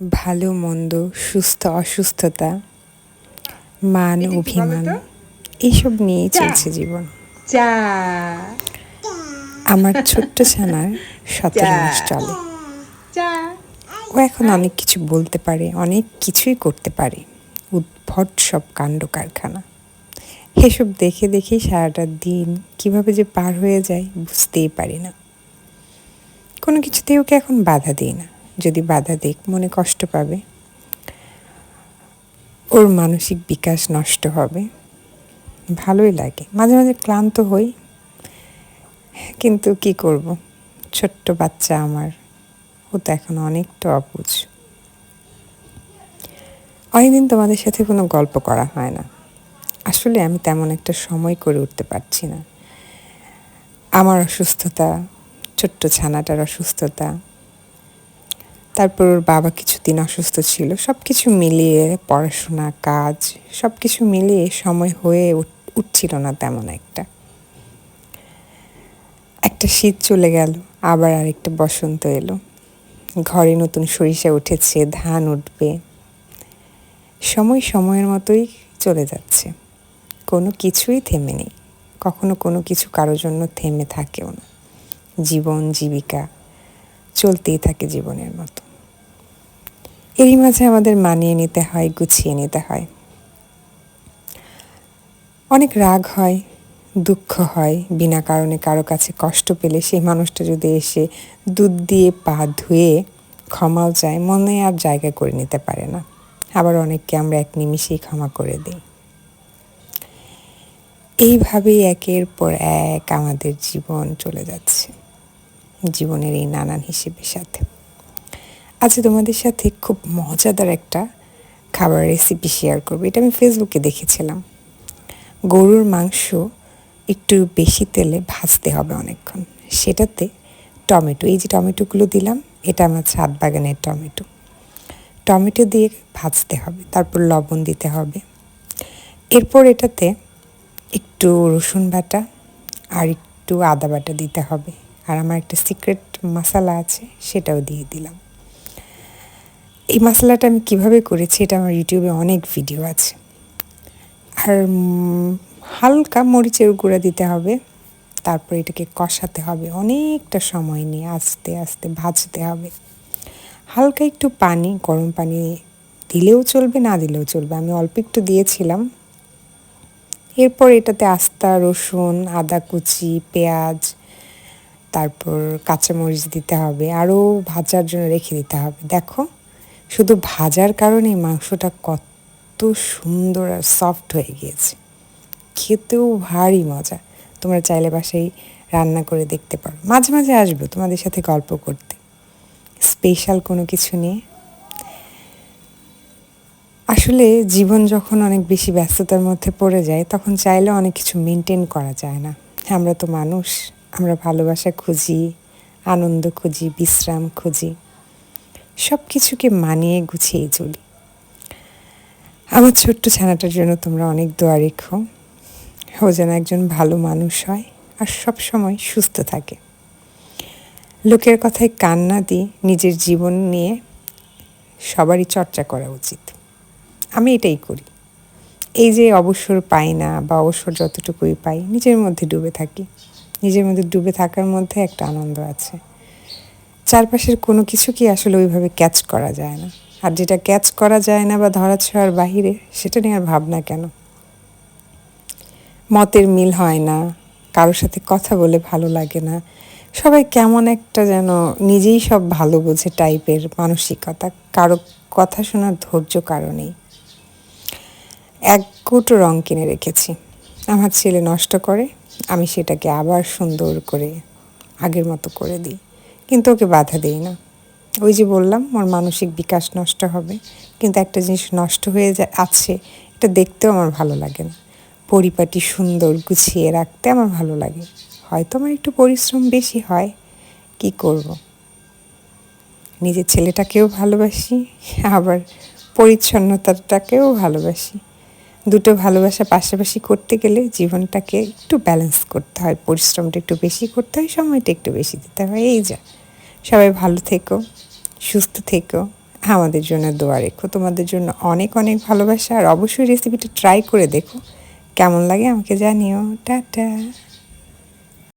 ভালো মন্দ সুস্থ অসুস্থতা মান অভিমান তো? এইসব নিয়েই চলছে জীবন। আমার ছোট্ট ছানার সতেরো মাস চলে। ও এখন অনেক কিছু বলতে পারে অনেক কিছুই করতে পারে। উদ্ভট সব কাণ্ড কারখানা। এসব দেখে দেখেই সারাটা দিন কীভাবে যে পার হয়ে যায় বুঝতেই পারি না। কোনো কিছুতেই ওকে এখন বাধা দিই না। যদি বাধা দিক মনে কষ্ট পাবে। ওর মানসিক বিকাশ নষ্ট হবে। ভালোই লাগে। মাঝে মাঝে ক্লান্ত হই। কিন্তু কি করব? ছোট্ট বাচ্চা আমার। ও তো এখন অনেকটা অবুঝ অনেকদিন তোমাদের সাথে কোনো গল্প করা হয় না। আসলে আমি তেমন একটা সময় করে উঠতে পারছি না। আমার অসুস্থতা, ছোট্ট ছানাটার অসুস্থতা তারপর ওর বাবা কিছুদিন অসুস্থ ছিল। সব কিছু মিলিয়ে পড়াশোনা, কাজ সব কিছু মিলিয়ে সময় হয়ে উঠ- উঠছিল না তেমন একটা। একটা শীত চলে গেল, আবার আরেকটা বসন্ত এলো। ঘরে নতুন সরিষা উঠেছে, ধান উঠবে। সময় সময়ের মতোই চলে যাচ্ছে। কোনো কিছুই থেমে নেই। কখনো কোনো কিছু কারোর জন্য থেমে থাকেও না। জীবন, জীবিকা চলতেই থাকে জীবনের মতো। এরই মাঝে আমাদের মানিয়ে নিতে হয়, গুছিয়ে নিতে হয়। অনেক রাগ হয়, দুঃখ হয়, বিনা কারণে কারও কাছে কষ্ট পেলে সেই মানুষটা যদি এসে দুধ দিয়ে পা ধুয়ে ক্ষমাও চায়, মনে আর জায়গা করে নিতে পারে না। আবার অনেককে আমরা এক নিমিষেই ক্ষমা করে দিই। এইভাবেই একের পর এক আমাদের জীবন চলে যাচ্ছে। জীবনের এই নানান হিসেবের সাথে। আজ তোমাদের সাথে খুব মজাদার একটা খাবার রেসিপি শেয়ার করব। এটা আমি ফেসবুকে দেখেছিলাম। গরুর মাংস একটু বেশি তেলে ভাজতে হবে অনেকক্ষণ। সেটাতে টমেটো, এই যে টমেটোগুলো দিলাম, এটা আমার ছাদ বাগানের টমেটো। টমেটো দিয়ে ভাজতে হবে, তারপর লবণ দিতে হবে। এরপর এটাতে একটু রসুন বাটা আর একটু আদা বাটা দিতে হবে। আর আমার একটা সিক্রেট মশলা আছে, সেটাও দিয়ে দিলাম। এই মশলাটা আমি কীভাবে করেছি এটা আমার ইউটিউবে অনেক ভিডিও আছে। আর হালকা মরিচের গুঁড়া দিতে হবে, তারপর এটাকে কষাতে হবে, অনেকটা সময় নিয়ে আস্তে আস্তে ভাজতে হবে। হালকা একটু পানি, গরম পানি দিলেও চলবে, না দিলেও চলবে, আমি অল্প একটু দিয়েছিলাম। এরপর এটাতে আস্তা, রসুন, আদা কুচি, পেঁয়াজ, তারপর কাঁচামরিচ দিতে হবে, আরও ভাজার জন্য রেখে দিতে হবে। দেখো শুধু ভাজার কারণে মাংসটা কত সুন্দর আর সফট হয়ে গিয়েছে। খেতেও ভারী মজা। তোমরা চাইলে বাসায় রান্না করে দেখতে পারো। মাঝে মাঝে আসব তোমাদের সাথে গল্প করতে। স্পেশাল কোনো কিছু নিয়ে? আসলে জীবন যখন অনেক বেশি ব্যস্ততার মধ্যে পড়ে যায়, তখন চাইলে অনেক কিছু মেনটেন করা যায় না। আমরা তো মানুষ, আমরা ভালোবাসা খুঁজি, আনন্দ খুঁজি, বিশ্রাম খুঁজি। সব কিছুকে মানিয়ে গুছিয়ে চলি। আমার ছোট্ট ছানাটার জন্য তোমরা অনেক দোয়া রেখো। ও যেন একজন ভালো মানুষ হয় আর সব সময় সুস্থ থাকে। লোকের কথায় কান্না দিয়ে নিজের জীবন নিয়ে সবারই চর্চা করা উচিত। আমি এটাই করি। এই যে অবসর পাই না বা অবসর যতটুকুই পাই, নিজের মধ্যে ডুবে থাকি। নিজের মধ্যে ডুবে থাকার মধ্যে একটা আনন্দ আছে। চারপাশের কোনো কিছু কি আসলে ওইভাবে ক্যাচ করা যায় না? আর যেটা ক্যাচ করা যায় না বা ধরা ছোঁয়ার বাহিরে, সেটা নিয়ে আর ভাবনা কেন? মতের মিল হয় না, কারোর সাথে কথা বলে ভালো লাগে না। সবাই কেমন একটা যেন নিজেই সব ভালো বোঝে টাইপের মানসিকতা, কারও কথা শোনার ধৈর্য কারণেই এক কোটো রং কিনে রেখেছি। আমার ছেলে নষ্ট করে, আমি সেটাকে আবার সুন্দর করে আগের মতো করে দিই। কিন্তু ওকে বাধা দিই না। ওই যে বললাম, ওর মানসিক বিকাশ নষ্ট হবে, কিন্তু একটা জিনিস নষ্ট হয়ে যা আছে, এটা দেখতেও আমার ভালো লাগে না। পরিপাটি সুন্দর, গুছিয়ে রাখতে আমার ভালো লাগে। হয়তো আমার একটু পরিশ্রম বেশি হয়, কি করব? নিজের ছেলেটাকেও ভালোবাসি, আবার পরিচ্ছন্নতাটাকেও ভালোবাসি। দুটো ভালোবাসা পাশাপাশি করতে গেলে জীবনটাকে একটু ব্যালেন্স করতে হয়, পরিশ্রমটা একটু বেশি করতে হয়, সময়টা একটু বেশি দিতে হয়। এই যা। সবাই ভালো থেকো, সুস্থ থেকো। আমাদের জন্য দোয়া রেখো। তোমাদের জন্য অনেক অনেক ভালোবাসা। আর অবশ্যই রেসিপিটা ট্রাই করে দেখো। কেমন লাগে আমাকে জানিও। টাটা।